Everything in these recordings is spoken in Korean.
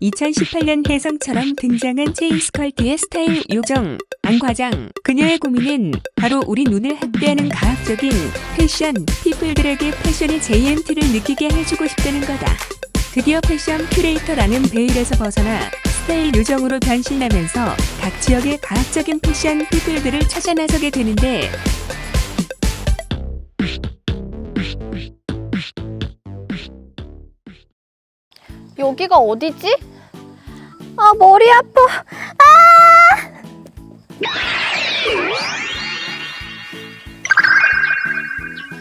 2018년 혜성처럼 등장한 체인스컬트의 스타일 요정 안 과장 그녀의 고민은 바로 우리 눈을 학대하는 과학적인 패션 피플들에게 패션의 JMT를 느끼게 해주고 싶다는 거다 드디어 패션 큐레이터라는 베일에서 벗어나 스타일 요정으로 변신하면서 각 지역의 과학적인 패션 피플들을 찾아 나서게 되는데 여기가 어디지? 아, 머리 아파. 아!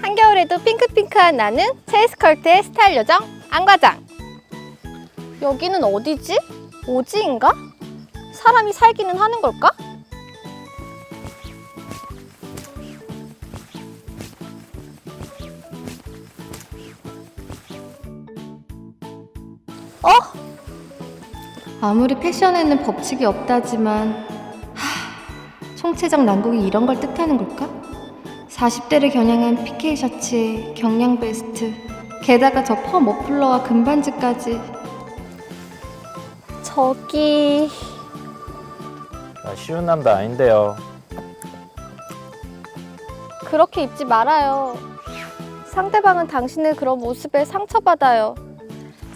한겨울에도 핑크핑크한 나는 체이스컬트의 스타일 요정 안과장. 여기는 어디지? 오지인가? 사람이 살기는 하는 걸까? 아무리 패션에는 법칙이 없다지만 하, 총체적 난국이 이런 걸 뜻하는 걸까? 40대를 겨냥한 PK 셔츠에 경량 베스트 게다가 저 퍼 머플러와 금반지까지 저기 나 쉬운 남자 아닌데요. 그렇게 입지 말아요. 상대방은 당신의 그런 모습에 상처받아요.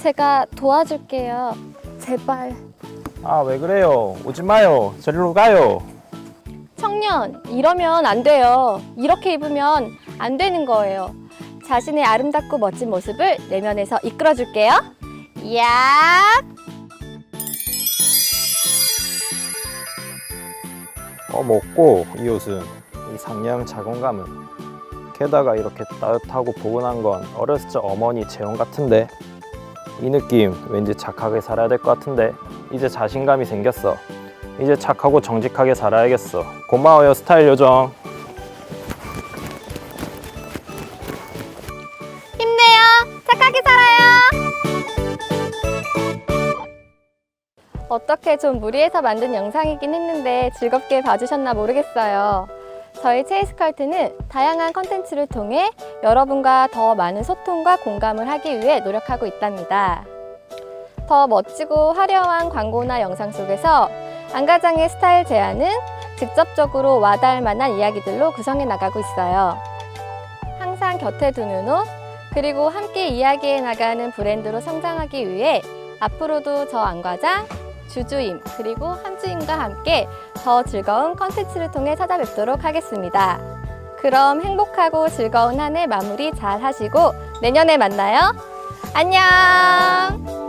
제가 도와줄게요. 제발. 아, 왜 그래요? 오지 마요. 저리로 가요. 청년, 이러면 안 돼요. 이렇게 입으면 안 되는 거예요. 자신의 아름답고 멋진 모습을 내면에서 이끌어 줄게요. 야! 꺼먹고 이 옷은 이 상냥 자건감은 게다가 이렇게 따뜻하고 포근한 건 어렸을 적 어머니 체온 같은데 이 느낌 왠지 착하게 살아야 될 것 같은데 이제 자신감이 생겼어. 이제 착하고 정직하게 살아야겠어. 고마워요 스타일 요정. 힘내요. 착하게 살아요. 어떻게 좀 무리해서 만든 영상이긴 했는데 즐겁게 봐주셨나 모르겠어요. 저희 체이스컬트는 다양한 컨텐츠를 통해 여러분과 더 많은 소통과 공감을 하기 위해 노력하고 있답니다. 더 멋지고 화려한 광고나 영상 속에서 안가장의 스타일 제안은 직접적으로 와닿을 만한 이야기들로 구성해 나가고 있어요. 항상 곁에 두는 옷, 그리고 함께 이야기해 나가는 브랜드로 성장하기 위해 앞으로도 저 안과장, 주주임, 그리고 함주임과 함께 더 즐거운 컨텐츠를 통해 찾아뵙도록 하겠습니다. 그럼 행복하고 즐거운 한 해 마무리 잘 하시고 내년에 만나요. 안녕!